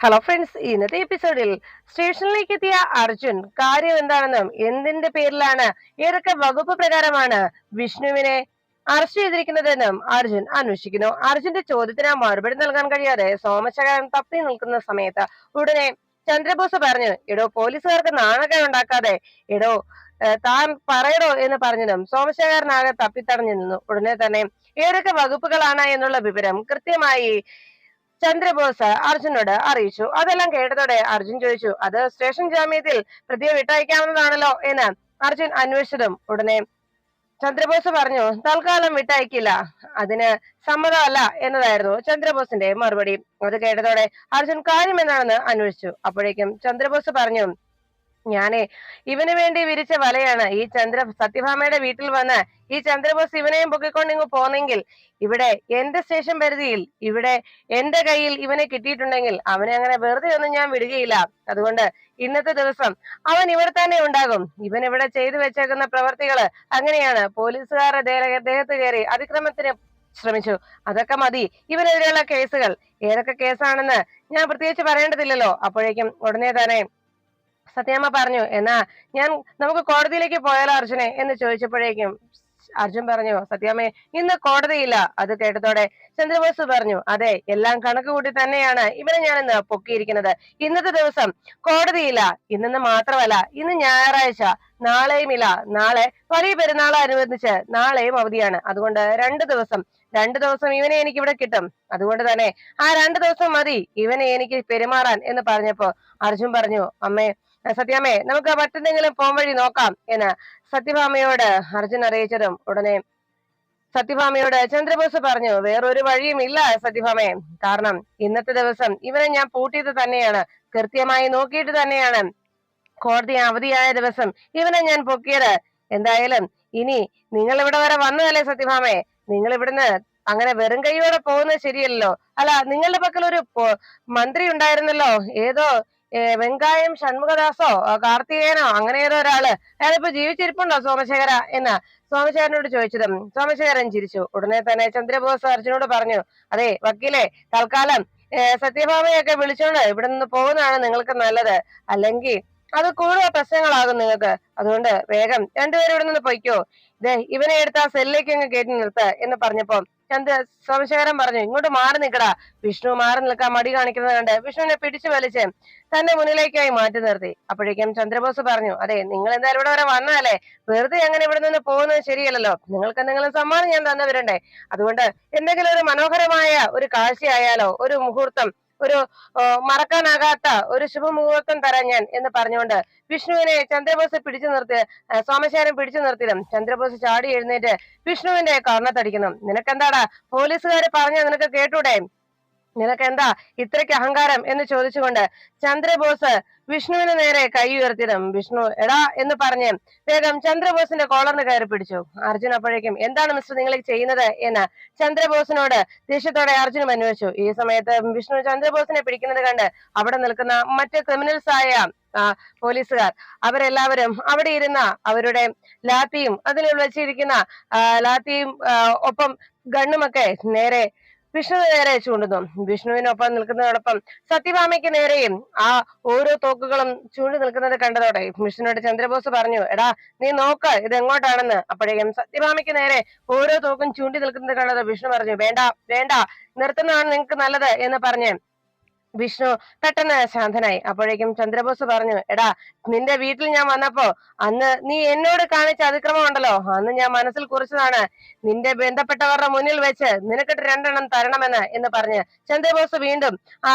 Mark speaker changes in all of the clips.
Speaker 1: Hello friends ഇന്നത്തെ എപ്പിസോഡിൽ സ്റ്റേഷനിലേക്ക് എത്തിയ അർജുൻ കാര്യം എന്താണെന്നും എന്തിന്റെ പേരിലാണ് ഏതൊക്കെ വകുപ്പ് പ്രകാരമാണ് വിഷ്ണുവിനെ അറസ്റ്റ് ചെയ്തിരിക്കുന്നതെന്നും അർജുൻ അന്വേഷിക്കുന്നു. അർജുന്റെ ചോദ്യത്തിന് മറുപടി നൽകാൻ കഴിയാതെ സോമശേഖരൻ തപ്പി നിൽക്കുന്ന സമയത്ത് ഉടനെ ചന്ദ്രബോസ് പറഞ്ഞു എടോ പോലീസുകാർക്ക് നാണകം ഉണ്ടാക്കാതെ എടോ താൻ പറയടോ എന്ന് പറഞ്ഞതും സോമശേഖരനാകെ തപ്പിത്തടഞ്ഞു നിന്നു. ഉടനെ തന്നെ ഏതൊക്കെ വകുപ്പുകളാണ് എന്നുള്ള വിവരം കൃത്യമായി ചന്ദ്രബോസ് അർജുനോട് അറിയിച്ചു. അതെല്ലാം കേട്ടതോടെ അർജുൻ ചോദിച്ചു അത് സ്റ്റേഷൻ ജാമ്യത്തിൽ പ്രതിയെ വിട്ടയക്കാവുന്നതാണല്ലോ? എന്ന് അർജുൻ അന്വേഷിച്ചതും ഉടനെ ചന്ദ്രബോസ് പറഞ്ഞു തൽക്കാലം വിട്ടയക്കില്ല. അതിന് സമ്മതമല്ല എന്നതായിരുന്നു ചന്ദ്രബോസിന്റെ മറുപടി. അത് കേട്ടതോടെ അർജുൻ കാര്യം എന്താണെന്ന് അന്വേഷിച്ചു. അപ്പോഴേക്കും ചന്ദ്രബോസ് പറഞ്ഞു ഞാനേ ഇവന് വേണ്ടി വിരിച്ച വലയാണ്. ഈ ചന്ദ്ര സത്യഭാമയുടെ വീട്ടിൽ വന്ന് ഈ ചന്ദ്രബോസ് ഇവനെയും പൊക്കിക്കൊണ്ട് ഇങ്ങ് പോന്നെങ്കിൽ ഇവിടെ എന്റെ സ്റ്റേഷൻ പരിധിയിൽ? ഇവിടെ എന്റെ കയ്യിൽ ഇവനെ കിട്ടിയിട്ടുണ്ടെങ്കിൽ അവനെ അങ്ങനെ വെറുതെ ഒന്നും ഞാൻ വിടുകയില്ല. അതുകൊണ്ട് ഇന്നത്തെ ദിവസം അവൻ ഇവിടെ തന്നെ ഉണ്ടാകും. ഇവൻ ഇവിടെ ചെയ്തു വെച്ചേക്കുന്ന പ്രവർത്തികൾ അങ്ങനെയാണ്. പോലീസുകാരുടെ ദേഹ- ദേഹത്ത് കയറി അതിക്രമത്തിന് ശ്രമിച്ചു. അതൊക്കെ മതി. ഇവനെതിരെയുള്ള കേസുകൾ. ഏതൊക്കെ കേസാണെന്ന് ഞാൻ പ്രത്യേകിച്ച് പറയേണ്ടതില്ലല്ലോ. അപ്പോഴേക്കും ഉടനെ തന്നെ സത്യാമ്മ പറഞ്ഞു എന്നാ ഞാൻ നമുക്ക് കോടതിയിലേക്ക് പോയാലോ അർജുനെ? എന്ന് ചോദിച്ചപ്പോഴേക്കും അർജുൻ പറഞ്ഞു സത്യാമ്മേ ഇന്ന് കോടതിയില്ല. അത് കേട്ടതോടെ ചന്ദ്രബോസ് പറഞ്ഞു അതെ എല്ലാം കണക്ക് കൂട്ടി തന്നെയാണ് ഇവരെ ഞാൻ ഇന്ന് പൊക്കിയിരിക്കുന്നത്. ഇന്നത്തെ ദിവസം കോടതിയില്ല. ഇന്നെന്ന് മാത്രമല്ല ഇന്ന് ഞായറാഴ്ച. നാളെയും ഇല്ല. നാളെ വലിയ പെരുന്നാൾ അനുബന്ധിച്ച് നാളെയും അവധിയാണ്. അതുകൊണ്ട് രണ്ട് ദിവസം രണ്ട് ദിവസം ഇവനെ എനിക്ക് ഇവിടെ കിട്ടും. അതുകൊണ്ട് തന്നെ ആ രണ്ട് ദിവസം മതി ഇവനെ എനിക്ക് പെരുമാറാൻ. എന്ന് പറഞ്ഞപ്പോ അർജുൻ പറഞ്ഞു അമ്മേ സത്യാമ്മേ നമുക്ക് മറ്റെന്തെങ്കിലും പോം വഴി നോക്കാം എന്ന് സത്യഭാമയോട് അർജുൻ അറിയിച്ചതും ഉടനെ സത്യഭാമയോട് ചന്ദ്രബോസ് പറഞ്ഞു വേറൊരു വഴിയും ഇല്ല സത്യഭാമയെ കാരണം ഇന്നത്തെ ദിവസം ഇവനെ ഞാൻ പൂട്ടിയത് തന്നെയാണ്. കൃത്യമായി നോക്കിയിട്ട് തന്നെയാണ്. കോടതി അവധിയായ ദിവസം ഇവനെ ഞാൻ പൊക്കിയത്. എന്തായാലും ഇനി നിങ്ങൾ ഇവിടെ വരെ വന്നതല്ലേ സത്യഭാമയെ നിങ്ങൾ ഇവിടുന്ന് അങ്ങനെ വെറും കൈയോടെ പോകുന്നത് ശരിയല്ലല്ലോ. അല്ല നിങ്ങളുടെ പക്കൽ ഒരു മന്ത്രി ഉണ്ടായിരുന്നല്ലോ ഏതോ വെങ്കായം ഷൺമുഖദാസോ കാർത്തികേനോ അങ്ങനെ ഏതോ ഒരാൾ. അയാളിപ്പോ ജീവിച്ചിരിപ്പുണ്ടോ സോമശേഖര എന്ന്? സോമശേഖരനോട് ചോദിച്ചത്. സോമശേഖരൻ ചിരിച്ചു. ഉടനെ തന്നെ ചന്ദ്രബോസ് അർജുനോട് പറഞ്ഞു അതെ വക്കീലെ തൽക്കാലം സത്യഭാമയൊക്കെ വിളിച്ചോണ്ട് ഇവിടെ നിന്ന് പോകുന്നതാണ് നിങ്ങൾക്ക് നല്ലത്. അല്ലെങ്കിൽ അത് കൂടുതൽ പ്രശ്നങ്ങളാകും നിങ്ങൾക്ക്. അതുകൊണ്ട് വേഗം രണ്ടുപേരും ഇവിടെ നിന്ന് പൊയ്ക്കോ. ദേ ഇവനെ എടുത്ത് ആ സെല്ലിലേക്ക് അങ്ങ് കയറ്റി നിർത്ത് എന്ന് പറഞ്ഞപ്പോ ചന്ദ്ര സോമശേഖരൻ പറഞ്ഞു? ഇങ്ങോട്ട് മാറി നിൽക്കടാ. വിഷ്ണു മാറി നിൽക്കാൻ മടി കാണിക്കുന്നത് കണ്ട് വിഷ്ണുവിനെ പിടിച്ചു വലിച്ച് തന്റെ മുന്നിലേക്കായി മാറ്റി നിർത്തി. അപ്പോഴേക്കും ചന്ദ്രബോസ് പറഞ്ഞു അതെ നിങ്ങൾ എന്തായാലും ഇവിടെ വരെ വന്നതല്ലേ? വെറുതെ അങ്ങനെ ഇവിടെ നിന്ന് പോകുന്നത് ശരിയല്ലല്ലോ. നിങ്ങൾക്ക് എന്തെങ്കിലും സമ്മാനം ഞാൻ തന്നവരണ്ടേ. അതുകൊണ്ട് എന്തെങ്കിലും ഒരു മനോഹരമായ ഒരു കാഴ്ചയായാലോ ഒരു മുഹൂർത്തം ഒരു മറക്കാനാകാത്ത ഒരു ശുഭമുഹൂർത്തം തരാൻ ഞാൻ എന്ന് പറഞ്ഞുകൊണ്ട് വിഷ്ണുവിനെ ചന്ദ്രബോസ് പിടിച്ചു നിർത്തി ആ, പിടിച്ചു നിർത്തിയതും ചന്ദ്രബോസ് ചാടി എഴുന്നേറ്റ് വിഷ്ണുവിന്റെ കർണത്തടിക്കുന്നു. നിനക്കെന്താടാ പോലീസുകാർ പറഞ്ഞ നിനക്ക് കേട്ടൂടെ? നിനക്ക് എന്താ ഇത്രയ്ക്ക് അഹങ്കാരം എന്ന് ചോദിച്ചുകൊണ്ട് ചന്ദ്രബോസ് വിഷ്ണുവിന് നേരെ കൈ ഉയർത്തിയതും വിഷ്ണു എടാ എന്ന് പറഞ്ഞ് വേഗം ചന്ദ്രബോസിന്റെ കോളറിന് കയറി പിടിച്ചു. അർജുൻ അപ്പോഴേക്കും എന്താണ് മിസ്റ്റർ നിങ്ങൾ ചെയ്യുന്നത്? എന്ന് ചന്ദ്രബോസിനോട് ദേഷ്യത്തോടെ അർജുനും അന്വേഷിച്ചു. ഈ സമയത്ത് വിഷ്ണു ചന്ദ്രബോസിനെ പിടിക്കുന്നത് കണ്ട് അവിടെ നിൽക്കുന്ന മറ്റ് ക്രിമിനൽസ് ആയ പോലീസുകാർ അവരെല്ലാവരും അവിടെ ഇരുന്ന അവരുടെ ലാത്തിയും അതിൽ വെച്ചിരിക്കുന്ന ലാത്തിയും ഒപ്പം ഗണ്ണുമൊക്കെ നേരെ വിഷ്ണു നേരെ ചൂണ്ടുന്നു. വിഷ്ണുവിനൊപ്പം നിൽക്കുന്നതോടൊപ്പം സത്യഭാമയ്ക്ക് നേരെയും ആ ഓരോ തോക്കുകളും ചൂണ്ടി നിൽക്കുന്നത് കണ്ടതോടെ വിഷ്ണുവിനോട് ചന്ദ്രബോസ് പറഞ്ഞു എടാ നീ നോക്ക ഇത് എങ്ങോട്ടാണെന്ന് അപ്പോഴേക്കും സത്യഭാമയ്ക്ക് നേരെ ഓരോ തോക്കും ചൂണ്ടി നിൽക്കുന്നത് കണ്ടത് വിഷ്ണു പറഞ്ഞു വേണ്ട വേണ്ട നിർത്തുന്നതാണ് നിങ്ങൾക്ക് നല്ലത് എന്ന് പറഞ്ഞ് വിഷ്ണു പെട്ടെന്ന് ശാന്തനായി. അപ്പോഴേക്കും ചന്ദ്രബോസ് പറഞ്ഞു എടാ നിന്റെ വീട്ടിൽ ഞാൻ വന്നപ്പോ അന്ന് നീ എന്നോട് കാണിച്ച അതിക്രമം ഉണ്ടല്ലോ. അന്ന് ഞാൻ മനസ്സിൽ കുറിച്ചതാണ്. നിന്റെ ബന്ധപ്പെട്ടവരുടെ മുന്നിൽ വെച്ച് നിനക്കിട്ട് രണ്ടെണ്ണം തരണമെന്ന് എന്ന് പറഞ്ഞ് ചന്ദ്രബോസ് വീണ്ടും ആ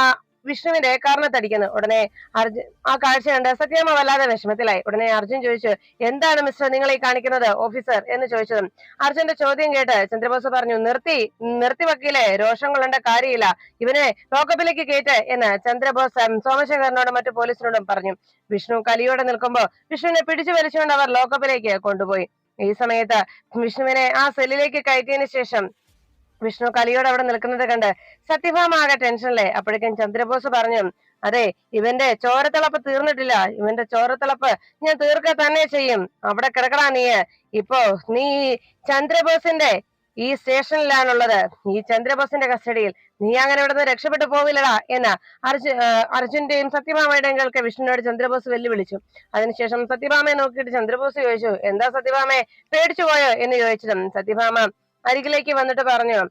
Speaker 1: വിഷ്ണുവിന്റെ കാരണത്തടിക്കുന്നു ഉടനെ അർജുൻ ആ കാഴ്ച കണ്ട് സത്യമ്മ വല്ലാതെ വിഷമത്തിലായി. ഉടനെ അർജുൻ ചോദിച്ചു എന്താണ് മിസ്റ്റർ നിങ്ങൾ ഈ കാണിക്കുന്നത് ഓഫീസർ? എന്ന് ചോദിച്ചതും അർജുന്റെ ചോദ്യം കേട്ട് ചന്ദ്രബോസ് പറഞ്ഞു നിർത്തി നിർത്തി വക്കീലെ രോഷം കൊള്ളേണ്ട കാര്യമില്ല. ഇവനെ ലോക്കപ്പിലേക്ക് കയറ്റ് എന്ന് ചന്ദ്രബോസ് സോമശേഖരനോടും മറ്റു പോലീസിനോടും പറഞ്ഞു. വിഷ്ണു കലിയോടെ നിൽക്കുമ്പോ വിഷ്ണുവിനെ പിടിച്ചു വലിച്ചുകൊണ്ട് അവർ ലോക്കപ്പിലേക്ക് കൊണ്ടുപോയി. ഈ സമയത്ത് വിഷ്ണുവിനെ ആ സെല്ലിലേക്ക് കയറ്റിയതിനു ശേഷം വിഷ്ണു കലിയോട് അവിടെ നിൽക്കുന്നത് കണ്ട് സത്യഭാമാകെ ടെൻഷനിലെ അപ്പോഴേക്കും ചന്ദ്രബോസ് പറഞ്ഞു അതെ ഇവന്റെ ചോരത്തിളപ്പ് തീർന്നിട്ടില്ല. ഇവന്റെ ചോരത്തിളപ്പ് ഞാൻ തീർക്ക തന്നെ ചെയ്യും. അവിടെ കിടക്കടാ നീ. ഇപ്പോ നീ ചന്ദ്രബോസിന്റെ ഈ സ്റ്റേഷനിലാണുള്ളത്. ഈ ചന്ദ്രബോസിന്റെ കസ്റ്റഡിയിൽ നീ അങ്ങനെ ഇവിടെ നിന്ന് രക്ഷപ്പെട്ടു പോവില്ലടാ എന്ന് അർജു അർജുന്റെയും സത്യഭാമയുടെയും കേൾക്കെ വിഷ്ണുവിനോട് ചന്ദ്രബോസ് വെല്ലുവിളിച്ചു. അതിനുശേഷം സത്യഭാമയെ നോക്കിയിട്ട് ചന്ദ്രബോസ് ചോദിച്ചു എന്താ സത്യഭാമയെ? പേടിച്ചു പോയോ? എന്ന് ചോദിച്ചതും സത്യഭാമ അരികിലേക്ക് വന്നിട്ട് പറഞ്ഞു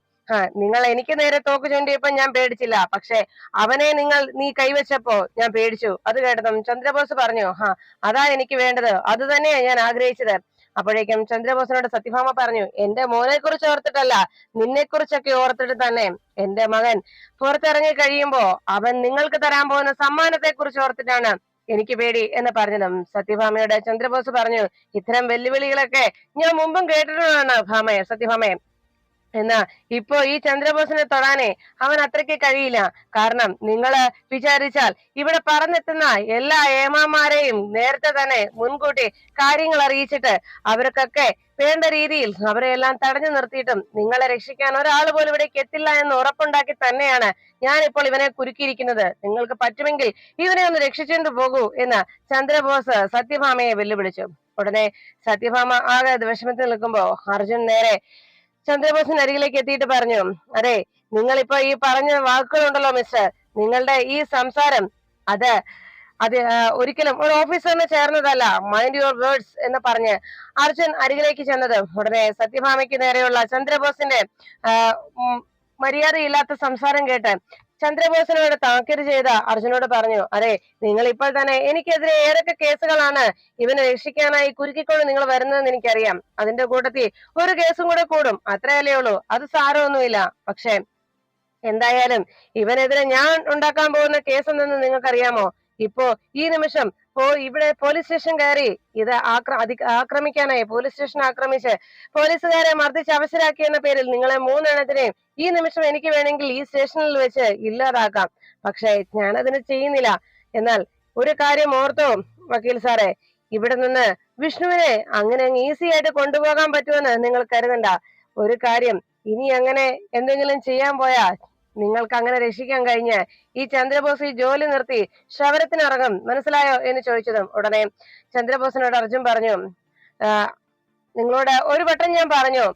Speaker 1: നിങ്ങൾ എനിക്ക് നേരെ തോക്ക് ചൂണ്ടിയപ്പോ ഞാൻ പേടിച്ചില്ല. പക്ഷെ അവനെ നിങ്ങൾ നീ കൈവച്ചപ്പോ ഞാൻ പേടിച്ചു. അത് കേട്ടതും ചന്ദ്രബോസ് പറഞ്ഞു ഹാ അതാ എനിക്ക് വേണ്ടത്. അത് തന്നെയാ ഞാൻ ആഗ്രഹിച്ചത്. അപ്പോഴേക്കും ചന്ദ്രബോസിനോട് സത്യഭാമ പറഞ്ഞു എന്റെ മോനെ കുറിച്ച് ഓർത്തിട്ടല്ല നിന്നെ കുറിച്ചൊക്കെ ഓർത്തിട്ട് തന്നെ എന്റെ മകൻ പുറത്തിറങ്ങി കഴിയുമ്പോ അവൻ നിങ്ങൾക്ക് തരാൻ പോകുന്ന സമ്മാനത്തെ കുറിച്ച് ഓർത്തിട്ടാണ് എനിക്ക് പേടി എന്ന് പറഞ്ഞതും സത്യഭാമയോട് ചന്ദ്രബോസ് പറഞ്ഞു ഇത്തരം വെല്ലുവിളികളൊക്കെ ഞാൻ മുമ്പും കേട്ടിട്ടുള്ളതാണ് ഭാമയെ സത്യഭാമയെ. എന്നാ ഇപ്പോ ഈ ചന്ദ്രബോസിനെ തൊടാനേ അവൻ അത്രയ്ക്ക് കഴിയില്ല. കാരണം നിങ്ങൾ വിചാരിച്ചാൽ ഇവിടെ പറഞ്ഞെത്തുന്ന എല്ലാ ഏമാമാരെയും നേരത്തെ തന്നെ മുൻകൂട്ടി കാര്യങ്ങൾ അറിയിച്ചിട്ട് അവർക്കൊക്കെ വേണ്ട രീതിയിൽ അവരെ എല്ലാം തടഞ്ഞു നിർത്തിയിട്ടും നിങ്ങളെ രക്ഷിക്കാൻ ഒരാൾ പോലും ഇവിടേക്ക് എത്തില്ല എന്ന് ഉറപ്പുണ്ടാക്കി തന്നെയാണ് ഞാൻ ഇപ്പോൾ ഇവനെ കുരുക്കിയിരിക്കുന്നത്. നിങ്ങൾക്ക് പറ്റുമെങ്കിൽ ഇവനെ ഒന്ന് രക്ഷിച്ചുകൊണ്ട് പോകൂ എന്ന് ചന്ദ്രബോസ് സത്യഭാമയെ വെല്ലുവിളിച്ചു. ഉടനെ സത്യഭാമ ആകെ വിഷമത്തിൽ നിൽക്കുമ്പോ അർജുൻ നേരെ ചന്ദ്രബോസിന് അരികിലേക്ക് എത്തിയിട്ട് പറഞ്ഞു അതെ നിങ്ങൾ ഇപ്പൊ ഈ പറഞ്ഞ വാക്കുകളുണ്ടല്ലോ മിസ്റ്റർ നിങ്ങളുടെ ഈ സംസാരം അത് അത് ഒരിക്കലും ഒരു ഓഫീസറിന് ചേർന്നതല്ല. മൈൻഡ് യുവർ വേർഡ്സ് എന്ന് പറഞ്ഞ് അർജുൻ അരികിലേക്ക് ചെന്നത്. ഉടനെ സത്യഭാമയ്ക്ക് നേരെയുള്ള ചന്ദ്രബോസിന്റെ മര്യാദയില്ലാത്ത സംസാരം കേട്ട് ചന്ദ്രബോസിനോട് താക്കീത് ചെയ്ത അർജുനോട് പറഞ്ഞു അതെ നിങ്ങൾ ഇപ്പോൾ തന്നെ എനിക്കെതിരെ ഏതൊക്കെ കേസുകളാണ് ഇവനെ രക്ഷിക്കാനായി കുരുക്കിക്കൊണ്ട് നിങ്ങൾ വരുന്നതെന്ന് എനിക്കറിയാം. അതിന്റെ കൂട്ടത്തിൽ ഒരു കേസും കൂടെ കൂടും. അത്രയല്ലേ ഉള്ളൂ. അത് സാരമൊന്നുമില്ല. പക്ഷെ എന്തായാലും ഇവനെതിരെ ഞാൻ ഉണ്ടാക്കാൻ പോകുന്ന കേസ് എന്തെന്ന് നിങ്ങൾക്കറിയാമോ? ഇപ്പോ ഈ നിമിഷം ഇവിടെ പോലീസ് സ്റ്റേഷൻ കയറി. ഇത് ആക്രമിക്കാനായി. പോലീസ് സ്റ്റേഷൻ ആക്രമിച്ച് പോലീസുകാരെ മർദ്ദിച്ച് അവശരാക്കി എന്ന പേരിൽ നിങ്ങളെ മൂന്നെണ്ണത്തിനെയും ഈ നിമിഷം എനിക്ക് വേണമെങ്കിൽ ഈ സ്റ്റേഷനിൽ വെച്ച് ഇല്ലാതാക്കാം. പക്ഷെ ഞാനതിന് ചെയ്യുന്നില്ല. എന്നാൽ ഒരു കാര്യം ഓർത്തോ വക്കീൽ സാറേ. ഇവിടെ നിന്ന് വിഷ്ണുവിനെ അങ്ങനെ അങ്ങ് ഈസി ആയിട്ട് കൊണ്ടുപോകാൻ പറ്റുമെന്ന് നിങ്ങൾ കരുതണ്ട. ഒരു കാര്യം ഇനി അങ്ങനെ എന്തെങ്കിലും ചെയ്യാൻ പോയാ നിങ്ങൾക്ക് അങ്ങനെ രക്ഷിക്കാൻ കഴിഞ്ഞ് ഈ ചന്ദ്രബോസ് ഈ ജോലി നിർത്തി ശവരത്തിനിറങ്ങും. മനസ്സിലായോ എന്ന് ചോദിച്ചതും ഉടനെ ചന്ദ്രബോസിനോട് അർജുൻ പറഞ്ഞു "ആ, നിങ്ങളോട് ഒരു വട്ടം ഞാൻ പറഞ്ഞു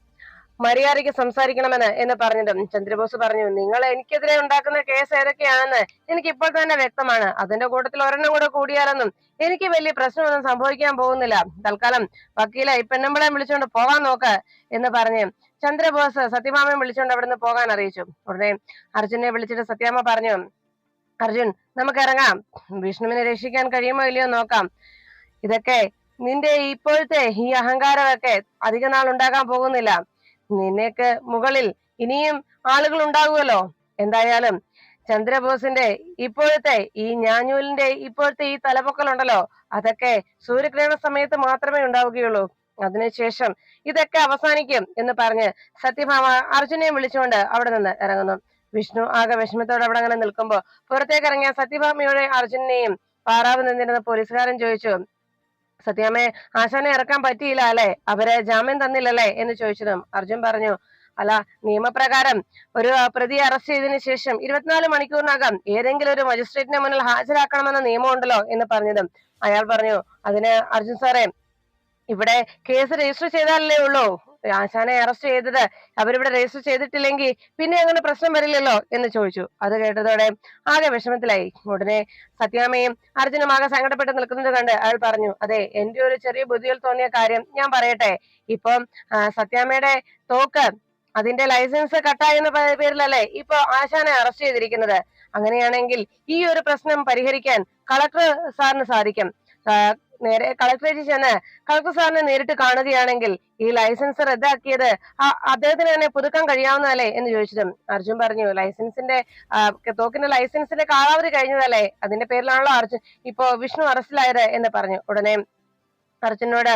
Speaker 1: മര്യാദയ്ക്ക് സംസാരിക്കണമെന്ന് എന്ന് പറഞ്ഞിട്ടും ചന്ദ്രബോസ് പറഞ്ഞു നിങ്ങൾ എനിക്കെതിരെ ഉണ്ടാക്കുന്ന കേസ് ഏതൊക്കെയാണെന്ന് എനിക്ക് ഇപ്പോൾ തന്നെ വ്യക്തമാണ്. അതിന്റെ കൂട്ടത്തിൽ ഒരെണ്ണം കൂടെ കൂടിയാലൊന്നും എനിക്ക് വലിയ പ്രശ്നമൊന്നും സംഭവിക്കാൻ പോകുന്നില്ല. തൽക്കാലം വക്കീലെ ഈ പെണ്ണുമ്പളെ വിളിച്ചുകൊണ്ട് പോകാൻ നോക്ക് എന്ന് പറഞ്ഞ് ചന്ദ്രബോസ് സത്യഭാമയെ വിളിച്ചുകൊണ്ട് അവിടുന്ന് പോകാൻ അറിയിച്ചു. ഉടനെ അർജുനെ വിളിച്ചിട്ട് സത്യാമ്മ പറഞ്ഞു അർജുൻ നമുക്ക് ഇറങ്ങാം വിഷ്ണുവിനെ രക്ഷിക്കാൻ കഴിയുമോ ഇല്ലയോ നോക്കാം. ഇതൊക്കെ നിന്റെ ഇപ്പോഴത്തെ ഈ അഹങ്കാരമൊക്കെ അധിക നാൾ ഉണ്ടാകാൻ പോകുന്നില്ല. നിനക്ക് മുകളിൽ ഇനിയും ആളുകൾ ഉണ്ടാകുമല്ലോ എന്തായാലും ചന്ദ്രബോസിന്റെ ഇപ്പോഴത്തെ ഈ ഞാഞ്ഞൂലിന്റെ ഇപ്പോഴത്തെ ഈ തലപൊക്കലുണ്ടല്ലോ അതൊക്കെ സൂര്യഗ്രഹണ സമയത്ത് മാത്രമേ ഉണ്ടാവുകയുള്ളൂ. അതിനുശേഷം ഇതൊക്കെ അവസാനിക്കും എന്ന് പറഞ്ഞ് സത്യഭാമ അർജുനെയും വിളിച്ചുകൊണ്ട് അവിടെ നിന്ന് ഇറങ്ങുന്നു. വിഷ്ണു ആകെ വിഷമത്തോടെ അവിടെ അങ്ങനെ നിൽക്കുമ്പോ പുറത്തേക്ക് ഇറങ്ങിയ സത്യഭാമയുടെ അർജുനെയും പാറാവ് നിന്നിരുന്ന പോലീസുകാരൻ ചോദിച്ചു സത്യാമ്മയെ ആശാനെ ഇറക്കാൻ പറ്റിയില്ല അല്ലെ? അവരെ ജാമ്യം തന്നില്ലല്ലേ? എന്ന് ചോദിച്ചതും അർജുൻ പറഞ്ഞു അല്ല നിയമപ്രകാരം ഒരു പ്രതിയെ അറസ്റ്റ് ചെയ്തതിനു ശേഷം ഇരുപത്തിനാല് മണിക്കൂറിനകം ഏതെങ്കിലും ഒരു മജിസ്ട്രേറ്റിന്റെ മുന്നിൽ ഹാജരാക്കണമെന്ന നിയമമുണ്ടല്ലോ? എന്ന് പറഞ്ഞതും അയാൾ പറഞ്ഞു അതിന് അർജുൻ സാറേ ഇവിടെ കേസ് രജിസ്റ്റർ ചെയ്താലല്ലേ ഉള്ളൂ. ആശാനെ അറസ്റ്റ് ചെയ്തത്. അവരിവിടെ രജിസ്റ്റർ ചെയ്തിട്ടില്ലെങ്കിൽ പിന്നെ അങ്ങനെ പ്രശ്നം വരില്ലല്ലോ എന്ന് ചോദിച്ചു. അത് കേട്ടതോടെ ആകെ വിഷമത്തിലായി. ഉടനെ സത്യാമ്മയും അർജുനും ആകെ സങ്കടപ്പെട്ട് നിൽക്കുന്നത് കണ്ട് അയാൾ പറഞ്ഞു അതെ എന്റെ ഒരു ചെറിയ ബുദ്ധിയിൽ തോന്നിയ കാര്യം ഞാൻ പറയട്ടെ. ഇപ്പം സത്യാമയുടെ തോക്ക് അതിന്റെ ലൈസൻസ് കട്ടായി എന്ന പേരിലല്ലേ ഇപ്പൊ ആശാനെ അറസ്റ്റ് ചെയ്തിരിക്കുന്നത്. അങ്ങനെയാണെങ്കിൽ ഈ ഒരു പ്രശ്നം പരിഹരിക്കാൻ കളക്ടർ സാറിന് സാധിക്കും. നേരെ കളക്ടറേറ്റിൽ ചെന്ന് കളക്ടർ സാറിനെ നേരിട്ട് കാണുകയാണെങ്കിൽ ഈ ലൈസൻസ് റദ്ദാക്കിയത് അദ്ദേഹത്തിന് തന്നെ പുതുക്കാൻ കഴിയാവുന്നതല്ലേ എന്ന് ചോദിച്ചിട്ടും അർജുൻ പറഞ്ഞു. ലൈസൻസിന്റെ തോക്കിന്റെ ലൈസൻസിന്റെ കാലാവധി കഴിഞ്ഞതല്ലേ? അതിന്റെ പേരിലാണല്ലോ അർജുൻ ഇപ്പോ വിഷ്ണു അറസ്റ്റിലായത് എന്ന് പറഞ്ഞു. ഉടനെ അർജുനോട്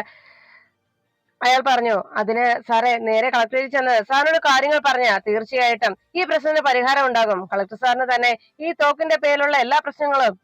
Speaker 1: അയാൾ പറഞ്ഞു അതിന് സാറേ നേരെ കളക്ടറിൽ ചെന്ന് സാറിനോട് കാര്യങ്ങൾ പറഞ്ഞ തീർച്ചയായിട്ടും. ഈ പ്രശ്നത്തിന് പരിഹാരം ഉണ്ടാകും. കളക്ടർ സാറിന് തന്നെ ഈ തോക്കിന്റെ പേരിലുള്ള എല്ലാ പ്രശ്നങ്ങളും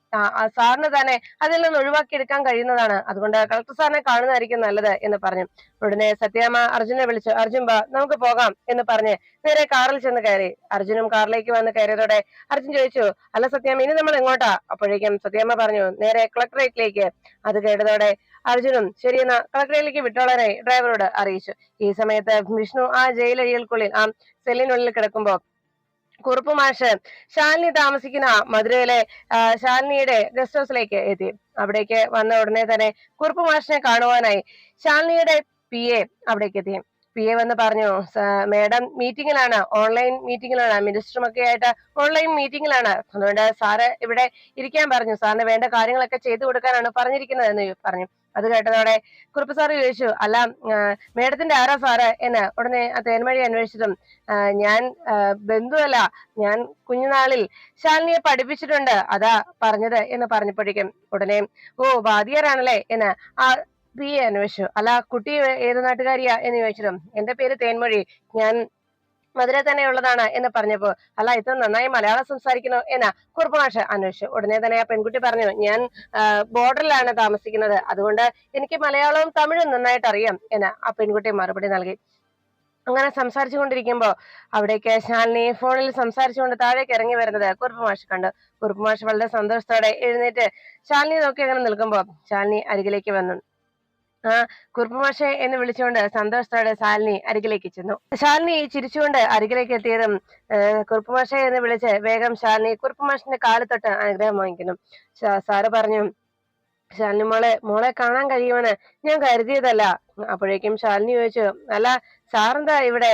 Speaker 1: സാറിന് തന്നെ അതിൽ നിന്ന് ഒഴിവാക്കിയെടുക്കാൻ കഴിയുന്നതാണ്. അതുകൊണ്ട് കളക്ടർ സാറിനെ കാണുന്നതായിരിക്കും നല്ലത് എന്ന് പറഞ്ഞു. ഉടനെ സത്യാമ്മ അർജുനെ വിളിച്ചു അർജുൻ ബാ നമുക്ക് പോകാം എന്ന് പറഞ്ഞ് നേരെ കാറിൽ ചെന്ന് കയറി. അർജുനും കാറിലേക്ക് വന്ന് കയറിയതോടെ അർജുൻ ചോദിച്ചു അല്ല സത്യാമ്മ ഇനി നമ്മൾ എങ്ങോട്ടാ? അപ്പോഴേക്കും സത്യാമ്മ പറഞ്ഞു നേരെ കളക്ടറേറ്റിലേക്ക്. അത് കേട്ടതോടെ അർജുനും ശരിയെന്ന കളക്ടറിലേക്ക് വിട്ടോളാനായി ഡ്രൈവറോട് അറിയിച്ചു. ഈ സമയത്ത് വിഷ്ണു ആ ജയിലഴികൾക്കുള്ളിൽ ആ സെല്ലിനുള്ളിൽ കിടക്കുമ്പോ കുറുപ്പ് മാഷ് ശാലിനി താമസിക്കുന്ന മധുരയിലെ ശാലിനിയുടെ ഗസ്റ്റ് ഹൗസിലേക്ക് എത്തി. അവിടേക്ക് വന്ന ഉടനെ തന്നെ കുറുപ്പ് മാഷിനെ കാണുവാനായി ശാലിനിയുടെ പി എ അവിടേക്ക് എത്തി. പി എ വന്ന് പറഞ്ഞു മേഡം മീറ്റിംഗിലാണ് ഓൺലൈൻ മീറ്റിംഗിലാണ് മിനിസ്റ്ററും ഒക്കെ ആയിട്ട് ഓൺലൈൻ മീറ്റിംഗിലാണ് അതുകൊണ്ട് സാറ് ഇവിടെ ഇരിക്കാൻ പറഞ്ഞു സാറിന് വേണ്ട കാര്യങ്ങളൊക്കെ ചെയ്തു കൊടുക്കാനാണ് പറഞ്ഞിരിക്കുന്നത് എന്ന് പറഞ്ഞു. അത് കേട്ടതോടെ കുറുപ്പ് സാറ് ചോദിച്ചു അല്ല മേഡത്തിന്റെ ആരാ സാറ്? എന്ന് ഉടനെ ആ തേന്മഴി അന്വേഷിച്ചതും ഞാൻ ബന്ധുവല്ല ഞാൻ കുഞ്ഞുനാളിൽ ശാലിനിയെ പഠിപ്പിച്ചിട്ടുണ്ട് അതാ പറഞ്ഞത് എന്ന് പറഞ്ഞപ്പോഴേക്കും ഉടനെ ഓ വാദിയാരാണല്ലേ? എന്ന് ആ എ അന്വേഷിച്ചു അല്ല കുട്ടി ഏത് നാട്ടുകാരിയാ എന്ന് ചോദിച്ചതും എന്റെ പേര് തേൻമൊഴി. ഞാൻ മധുര തന്നെ ഉള്ളതാണ് എന്ന് പറഞ്ഞപ്പോ അല്ല ഇത്ര നന്നായി മലയാളം സംസാരിക്കുന്നു എന്ന കുറുപ്പ് മാഷ് അന്വേഷിച്ചു. ഉടനെ തന്നെ ആ പെൺകുട്ടി പറഞ്ഞു ഞാൻ ബോർഡറിലാണ് താമസിക്കുന്നത്. അതുകൊണ്ട് എനിക്ക് മലയാളവും തമിഴും നന്നായിട്ട് അറിയാം എന്ന് ആ പെൺകുട്ടി മറുപടി നൽകി. അങ്ങനെ സംസാരിച്ചു കൊണ്ടിരിക്കുമ്പോ അവിടേക്ക് ശാലിനി ഫോണിൽ സംസാരിച്ചുകൊണ്ട് താഴേക്ക് ഇറങ്ങി വരുന്നത് കുറുപ്പ് മാഷ് കണ്ടു. കുറുപ്പ് മാഷ് വളരെ സന്തോഷത്തോടെ എഴുന്നേറ്റ് ശാലിനി നോക്കി അങ്ങനെ നിൽക്കുമ്പോ ശാലിനി അരികിലേക്ക് വന്നു. ആ കുറുപ്പുമാഷെ എന്ന് വിളിച്ചുകൊണ്ട് സന്തോഷത്തോടെ ശാലിനി അരികിലേക്ക് ചെന്നു. ശാലിനി ചിരിച്ചുകൊണ്ട് അരികിലേക്ക് എത്തിയതും കുറുപ്പുമാഷെ എന്ന് വിളിച്ച് വേഗം ശാലിനി കുറുപ്പുമാഷിന്റെ കാൽ തൊട്ട് അനുഗ്രഹം വാങ്ങിക്കുന്നു. സാറ് പറഞ്ഞു ശാലിനി മോളെ മോളെ കാണാൻ കഴിയുമെന്ന് ഞാൻ കരുതിയതല്ല. അപ്പോഴേക്കും ശാലിനി ചോദിച്ചു അല്ല സാറെന്താ ഇവിടെ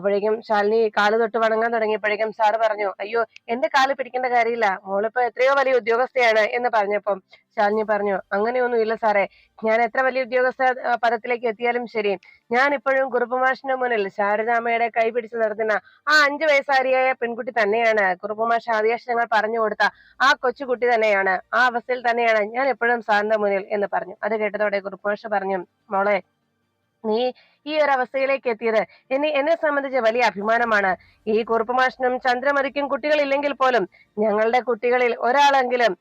Speaker 1: അപ്പോഴേക്കും ശാലിനി കാൽ തൊട്ട് വണങ്ങാൻ തുടങ്ങിയപ്പോഴേക്കും സാറ് പറഞ്ഞു അയ്യോ എന്റെ കാൽ പിടിക്കേണ്ട കാര്യമില്ല. മോളിപ്പോ എത്രയോ വലിയ ഉദ്യോഗസ്ഥയാണ് എന്ന് പറഞ്ഞപ്പം ശാലിനി പറഞ്ഞു അങ്ങനെയൊന്നും ഇല്ല സാറേ ഞാൻ എത്ര വലിയ ഉദ്യോഗസ്ഥ പദത്തിലേക്ക് എത്തിയാലും ശരി. ഞാൻ ഇപ്പോഴും കുറുപ്പുമാഷിന്റെ മുന്നിൽ ശാരദാമ്മയുടെ കൈ പിടിച്ച് നിർത്തുന്ന ആ അഞ്ചു വയസ്സാരിയായ പെൺകുട്ടി തന്നെയാണ്. കുറുപ്പുമാഷ് ആദ്യാക്ഷരങ്ങൾ പറഞ്ഞു കൊടുത്ത ആ കൊച്ചുകുട്ടി തന്നെയാണ്. ആ അവസ്ഥയിൽ തന്നെയാണ് ഞാൻ എപ്പോഴും സാറിന്റെ മുന്നിൽ എന്ന് പറഞ്ഞു. അത് കേട്ടതോടെ കുറുപ്പുമാഷ് പറഞ്ഞു മോളെ നീ ഈ ഒരു അവസ്ഥയിലേക്ക് എത്തിയത്. എന്നെ എന്നെ സംബന്ധിച്ച് വലിയ അഭിമാനമാണ്. ഈ കുറുപ്പുമാഷനും ചന്ദ്രമതിക്കും കുട്ടികളില്ലെങ്കിൽ പോലും ഞങ്ങളുടെ കുട്ടികളിൽ ഒരാളെങ്കിലും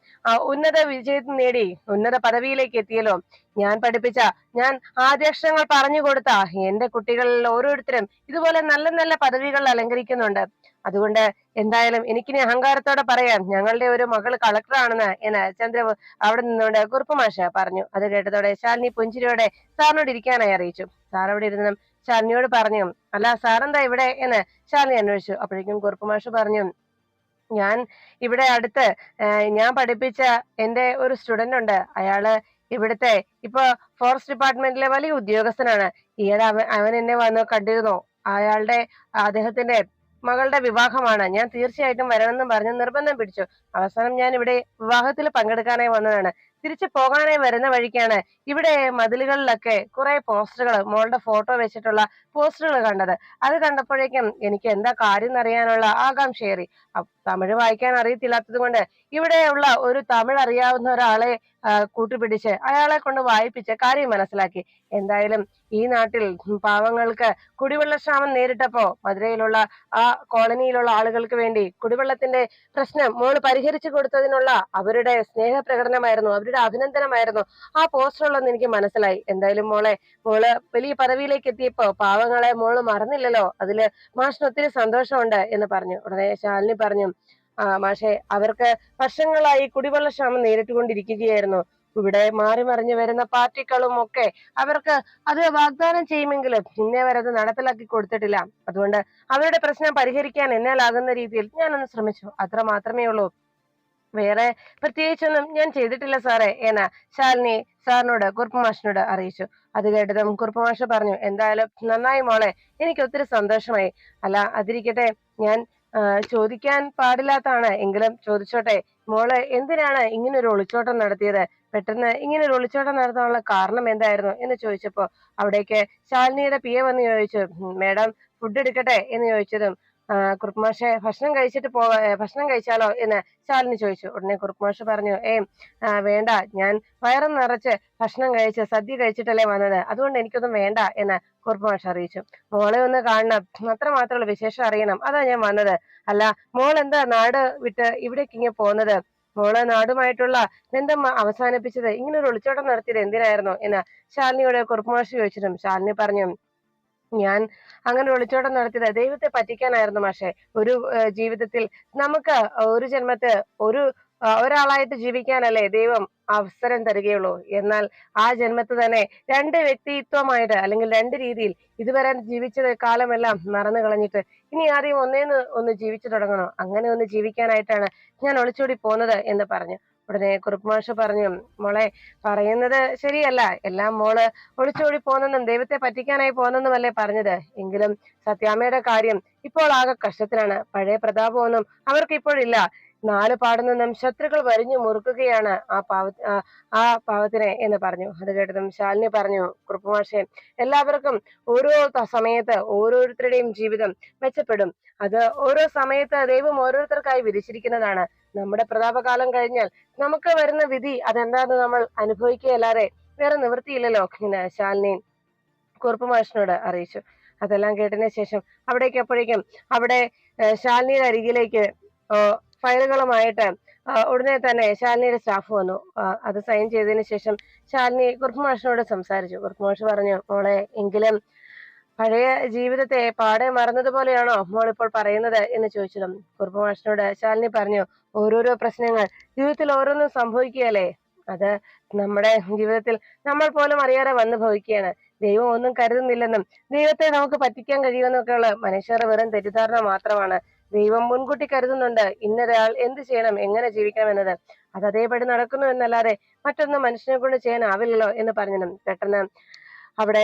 Speaker 1: ഉന്നത വിജയം നേടി ഉന്നത പദവിയിലേക്ക് എത്തിയല്ലോ. ഞാൻ പഠിപ്പിച്ച ഞാൻ ആദ്യക്ഷരങ്ങൾ പറഞ്ഞു കൊടുത്ത എന്റെ കുട്ടികളിൽ ഓരോരുത്തരും ഇതുപോലെ നല്ല നല്ല പദവികൾ അലങ്കരിക്കുന്നുണ്ട്. അതുകൊണ്ട് എന്തായാലും എനിക്കിനി അഹങ്കാരത്തോടെ പറയാം. ഞങ്ങളുടെ ഒരു മകൾ കളക്ടറാണെന്ന് എന്ന ചന്ദ്ര അവിടെ നിന്നുകൊണ്ട് കുറുപ്പുമാഷ പറഞ്ഞു. അത് കേട്ടതോടെ ശാലിനി പുഞ്ചിരിയോടെ സാറിനോട് ഇരിക്കാനായി അറിയിച്ചു. സാർ അവിടെ ഇരുന്നും ശാലിനിയോട് പറഞ്ഞു അല്ല സാറെന്താ ഇവിടെ? എന്ന് ശാലിനി അന്വേഷിച്ചു. അപ്പോഴേക്കും കുറുപ്പുമാഷ് പറഞ്ഞു ഞാൻ ഇവിടെ അടുത്ത് ഞാൻ പഠിപ്പിച്ച എന്റെ ഒരു സ്റ്റുഡന്റ് ഉണ്ട്. അയാൾ ഇവിടുത്തെ ഇപ്പൊ ഫോറസ്റ്റ് ഡിപ്പാർട്ട്മെന്റിലെ വലിയ ഉദ്യോഗസ്ഥനാണ്. ഈയിടെ അവൻ അവൻ എന്നെ വന്ന് കണ്ടിരുന്നു. അയാളുടെ അദ്ദേഹത്തിന്റെ മകളുടെ വിവാഹമാണ്. ഞാൻ തീർച്ചയായിട്ടും വരണമെന്ന് പറഞ്ഞ് നിർബന്ധം പിടിച്ചു. അവസാനം ഞാൻ ഇവിടെ വിവാഹത്തിൽ പങ്കെടുക്കാനായി വന്നതാണ്. തിരിച്ചു പോകാനായി വരുന്ന വഴിക്കാണ് ഇവിടെ മതിലുകളിലൊക്കെ കുറെ പോസ്റ്ററുകൾ മോളുടെ ഫോട്ടോ വെച്ചിട്ടുള്ള പോസ്റ്ററുകൾ കണ്ടത്. അത് കണ്ടപ്പോഴേക്കും എനിക്ക് എന്താ കാര്യം എന്നറിയാനുള്ള ആകാംക്ഷയേറി. തമിഴ് വായിക്കാൻ അറിയത്തില്ലാത്തത് കൊണ്ട് ഇവിടെയുള്ള ഒരു തമിഴ് അറിയാവുന്ന ഒരാളെ കൂട്ടുപിടിച്ച് അയാളെ കൊണ്ട് വായിപ്പിച്ച് കാര്യം മനസ്സിലാക്കി. എന്തായാലും ഈ നാട്ടിൽ പാവങ്ങൾക്ക് കുടിവെള്ള ക്ഷാമം നേരിട്ടപ്പോ മധുരയിലുള്ള ആ കോളനിയിലുള്ള ആളുകൾക്ക് വേണ്ടി കുടിവെള്ളത്തിന്റെ പ്രശ്നം മോൾ പരിഹരിച്ചു കൊടുത്തതിനുള്ള അവരുടെ സ്നേഹപ്രകടനമായിരുന്നു. അവരുടെ അഭിനന്ദനമായിരുന്നു. ആ പോസ്റ്ററുള്ളതെന്ന് എനിക്ക് മനസ്സിലായി. എന്തായാലും മോളെ മോൾ വലിയ പദവിയിലേക്ക് എത്തിയപ്പോ പാവങ്ങളെ മോൾ മറന്നില്ലല്ലോ. അതിൽ മാഷിന് ഒത്തിരി സന്തോഷമുണ്ട് എന്ന് പറഞ്ഞു. ഉടനെ ശാലിനി പറഞ്ഞു ആ മാഷെ അവർക്ക് വർഷങ്ങളായി കുടിവെള്ള ക്ഷാമം നേരിട്ടുകൊണ്ടിരിക്കുകയായിരുന്നു. ഇവിടെ മാറി മറിഞ്ഞു വരുന്ന പാർട്ടികളും ഒക്കെ അവർക്ക് അത് വാഗ്ദാനം ചെയ്യുമെങ്കിലും ഇന്നേ വരെ അത് നടപ്പിലാക്കി കൊടുത്തിട്ടില്ല. അതുകൊണ്ട് അവരുടെ പ്രശ്നം പരിഹരിക്കാൻ എന്നാലാകുന്ന രീതിയിൽ ഞാനൊന്ന് ശ്രമിച്ചു. അത്ര മാത്രമേ ഉള്ളൂ. വേറെ പ്രത്യേകിച്ചൊന്നും ഞാൻ ചെയ്തിട്ടില്ല സാറേ എന്ന ശാലിനി സാറിനോട് കുറുപ്പമാഷിനോട് അറിയിച്ചു. അത് കേട്ടതും കുറുപ്പമാഷ് പറഞ്ഞു എന്തായാലും നന്നായി മോളെ എനിക്ക് ഒത്തിരി സന്തോഷമായി. അല്ല അതിരിക്കട്ടെ ഞാൻ ചോദിക്കാൻ പാടില്ലാത്തതാണ്. എങ്കിലും ചോദിച്ചോട്ടെ മോൾ എന്തിനാണ് ഇങ്ങനെ ഒരു ഒളിച്ചോട്ടം നടത്തിയത്? പെട്ടെന്ന് ഇങ്ങനെ ഒരു ഒളിച്ചോട്ടം നടത്താനുള്ള കാരണം എന്തായിരുന്നു? എന്ന് ചോദിച്ചപ്പോ അവിടേക്ക് ശാലിനിയുടെ പിയെ വന്ന് ചോദിച്ചു "ഉം, മേഡം ഫുഡ് എടുക്കട്ടെ? എന്ന് ചോദിച്ചതും കുറുപ്പ്മാഷെ ഭക്ഷണം കഴിച്ചിട്ട് പോവാ ഭക്ഷണം കഴിച്ചാലോ എന്ന് ശാലിനി ചോദിച്ചു. ഉടനെ കുറുപ്പ്മാഷ് പറഞ്ഞു ഏ വേണ്ട. ഞാൻ വയറും നിറച്ച് ഭക്ഷണം കഴിച്ച് സദ്യ കഴിച്ചിട്ടല്ലേ വന്നത്. അതുകൊണ്ട് എനിക്കൊന്നും വേണ്ട എന്ന് കുറുപ്പ്മാഷ് അറിയിച്ചു. മോളെ ഒന്ന് കാണണം. അത്ര മാത്രമുള്ള വിശേഷം അറിയണം. അതാ ഞാൻ വന്നത്. അല്ല മോൾ എന്താ നാട് വിട്ട് ഇവിടേക്ക് ഇങ്ങനെ പോകുന്നത് മോൾ നാടുമായിട്ടുള്ള ബന്ധം അവസാനിപ്പിച്ചത് ഇങ്ങനെ ഒരു ഒളിച്ചോട്ടം നടത്തിയത് എന്തിനായിരുന്നു? എന്ന് ശാലിനിയോട് കുറുപ്പ്മാഷ് ചോദിച്ചിട്ടും ശാലിനി പറഞ്ഞു ഞാൻ അങ്ങനെ ഒളിച്ചോട്ടം നടത്തിയത്. ദൈവത്തെ പറ്റിക്കാനായിരുന്നു മാഷെ. ഒരു ജീവിതത്തിൽ നമുക്ക് ഒരു ജന്മത്ത് ഒരു ഒരാളായിട്ട് ജീവിക്കാനല്ലേ ദൈവം അവസരം തരികയുള്ളൂ. എന്നാൽ ആ ജന്മത്ത് തന്നെ രണ്ട് വ്യക്തിത്വമായിട്ട് അല്ലെങ്കിൽ രണ്ട് രീതിയിൽ ഇതുവരെ ജീവിച്ച കാലമെല്ലാം മറന്നു കളഞ്ഞിട്ട് ഇനി ആദ്യം ഒന്നേന്ന് ഒന്ന് ജീവിച്ചു തുടങ്ങണോ? അങ്ങനെ ഒന്ന് ജീവിക്കാനായിട്ടാണ് ഞാൻ ഒളിച്ചോടി പോന്നത് എന്ന് പറഞ്ഞു. ഉടനെ കുറുപ്പ്മാഷ് പറഞ്ഞു മോളെ പറയുന്നത് ശരിയല്ല. എല്ലാം മോൾ ഒളിച്ചോടി പോന്നെന്നും ദൈവത്തെ പറ്റിക്കാനായി പോന്നെന്നുമല്ലേ പറഞ്ഞത്. എങ്കിലും സത്യാമ്മയുടെ കാര്യം ഇപ്പോൾ ആകെ കഷ്ടത്തിലാണ്. പഴയ പ്രതാപമൊന്നും അവർക്ക് നാല് പാടു നിന്നും ശത്രുക്കൾ വരിഞ്ഞു മുറുക്കുകയാണ് ആ പാവ ആ- പാവത്തിനെ എന്ന് പറഞ്ഞു. അത് കേട്ടതും ശാലിനി പറഞ്ഞു കുറുപ്പുമാഷെ എല്ലാവർക്കും ഓരോ സമയത്ത് ഓരോരുത്തരുടെയും ജീവിതം മെച്ചപ്പെടും. അത് ഓരോ സമയത്ത് ദൈവം ഓരോരുത്തർക്കായി വിധിച്ചിരിക്കുന്നതാണ്. നമ്മുടെ പ്രതാപകാലം കഴിഞ്ഞാൽ നമുക്ക് വരുന്ന വിധി അതെന്താന്ന് നമ്മൾ അനുഭവിക്കുകയല്ലാതെ വേറെ നിവൃത്തിയില്ലല്ലോ ഇങ്ങനെ ശാലിനി കുറുപ്പുമാഷിനോട് അറിയിച്ചു. അതെല്ലാം കേട്ടതിന് ശേഷം അവിടേക്ക് അപ്പോഴേക്കും അവിടെ ശാലിനിയുടെ അരികിലേക്ക് ഫയലുകളുമായിട്ട് ഉടനെ തന്നെ ശാലിനിയുടെ സ്റ്റാഫ് വന്നു. അത് സൈൻ ചെയ്തതിന് ശേഷം ശാലിനി കുറുപ്പ് മാഷിനോട് സംസാരിച്ചു. കുറുപ്പ് മാഷ് പറഞ്ഞു മോളെ എങ്കിലും പഴയ ജീവിതത്തെ പാടെ മറന്നതുപോലെയാണോ മോൾ ഇപ്പോൾ പറയുന്നത് എന്ന് ചോദിച്ചതും കുറുപ്പുമാഷിനോട് ശാലിനി പറഞ്ഞു ഓരോരോ പ്രശ്നങ്ങൾ ജീവിതത്തിൽ ഓരോന്നും സംഭവിക്കുകയല്ലേ? അത് നമ്മുടെ ജീവിതത്തിൽ നമ്മൾ പോലും അറിയാതെ വന്നു ഭവിക്കുകയാണ്. ദൈവം ഒന്നും കരുതുന്നില്ലെന്നും ദൈവത്തെ നമുക്ക് പറ്റിക്കാൻ കഴിയുമെന്നൊക്കെയുള്ള മനുഷ്യരുടെ വെറും തെറ്റിദ്ധാരണ മാത്രമാണ്. ദൈവം മുൻകൂട്ടി കരുതുന്നുണ്ട് ഇന്നൊരാൾ എന്ത് ചെയ്യണം എങ്ങനെ ജീവിക്കണം എന്നത് അത് അതേപടി നടക്കുന്നു എന്നല്ലാതെ മറ്റൊന്നും മനുഷ്യനെ കൊണ്ട് ചെയ്യാനാവില്ലല്ലോ എന്ന് പറഞ്ഞതും പെട്ടെന്ന് അവിടെ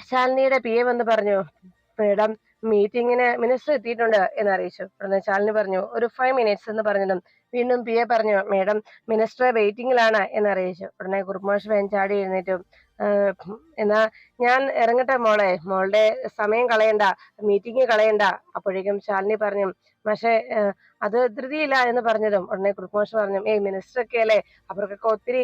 Speaker 1: ശാലിനിയുടെ പി എ വന്ന് പറഞ്ഞു മേഡം മീറ്റിങ്ങിന് മിനിസ്റ്റർ എത്തിയിട്ടുണ്ട് എന്ന് അറിയിച്ചു. ഉടനെ ശാലിനി പറഞ്ഞു ഒരു ഫൈവ് മിനിറ്റ്സ് എന്ന് പറഞ്ഞിട്ടും വീണ്ടും പി എ പറഞ്ഞു മേഡം മിനിസ്റ്റർ വെയിറ്റിംഗിലാണ് എന്ന് അറിയിച്ചു. ഉടനെ കുറുമാഷ് വേൻ ചാടി എഴുന്നേറ്റു. "ആഹ് എന്നാ ഞാൻ ഇറങ്ങട്ടെ മോളെ. മോളുടെ സമയം കളയണ്ട മീറ്റിംഗ് കളയണ്ട. അപ്പോഴേക്കും ശാലിനി പറഞ്ഞു പക്ഷേ അത് ധൃതിയില്ല എന്ന് പറഞ്ഞതും ഉടനെ കുറുമാഷ് പറഞ്ഞു ഏയ് മിനിസ്റ്റർ ഒക്കെ അല്ലേ? അവർക്കൊക്കെ ഒത്തിരി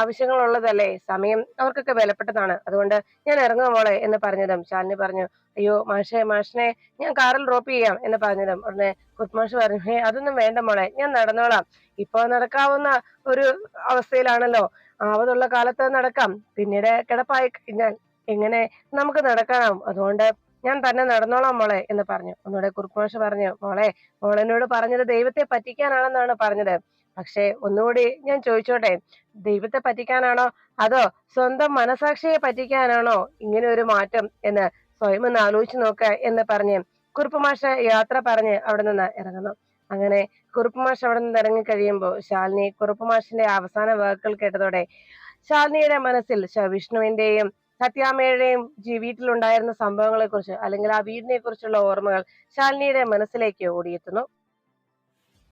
Speaker 1: ആവശ്യങ്ങളുള്ളതല്ലേ? സമയം അവർക്കൊക്കെ വിലപ്പെട്ടതാണ്. അതുകൊണ്ട് ഞാൻ ഇറങ്ങുക മോളെ എന്ന് പറഞ്ഞതും ശാലിനി പറഞ്ഞു അയ്യോ മാഷെ മാഷിനെ ഞാൻ കാറിൽ ഡ്രോപ്പ് ചെയ്യാം എന്ന് പറഞ്ഞതും ഉടനെ കുത്മാഷ് പറഞ്ഞു ഹേ അതൊന്നും വേണ്ട മോളെ ഞാൻ നടന്നോളാം. ഇപ്പൊ നടക്കാവുന്ന ഒരു അവസ്ഥയിലാണല്ലോ. ആവതുള്ള കാലത്ത് നടക്കാം. പിന്നീട് കിടപ്പായി കഴിഞ്ഞാൽ എങ്ങനെ നമുക്ക് നടക്കണം അതുകൊണ്ട് ഞാൻ തന്നെ നടന്നോളാം മോളെ എന്ന് പറഞ്ഞു. ഒന്നുകൂടെ കുറുക്കുമാഷ് പറഞ്ഞു മോളെ മോളനോട് പറഞ്ഞത് ദൈവത്തെ പറ്റിക്കാനാണെന്നാണ് പറഞ്ഞത്. പക്ഷേ ഒന്നുകൂടി ഞാൻ ചോദിച്ചോട്ടെ ദൈവത്തെ പറ്റിക്കാനാണോ? അതോ സ്വന്തം മനസാക്ഷിയെ പറ്റിക്കാനാണോ ഇങ്ങനെ ഒരു മാറ്റം എന്ന് സ്വയം ഒന്ന് ആലോചിച്ച് നോക്ക എന്ന് പറഞ്ഞ് കുറുപ്പുമാഷ് യാത്ര പറഞ്ഞ് അവിടെ നിന്ന് ഇറങ്ങുന്നു. അങ്ങനെ കുറുപ്പുമാഷ് അവിടെ നിന്ന് ഇറങ്ങി കഴിയുമ്പോൾ ശാലിനി കുറുപ്പുമാഷിന്റെ അവസാന വാക്കുകൾ കേട്ടതോടെ ശാലിനിയുടെ മനസ്സിൽ വിഷ്ണുവിന്റെയും സത്യാമ്മയുടെയും വീട്ടിലുണ്ടായിരുന്ന സംഭവങ്ങളെ കുറിച്ച് അല്ലെങ്കിൽ ആ വീടിനെ കുറിച്ചുള്ള ഓർമ്മകൾ ശാലിനിയുടെ മനസ്സിലേക്ക് ഓടിയെത്തുന്നു.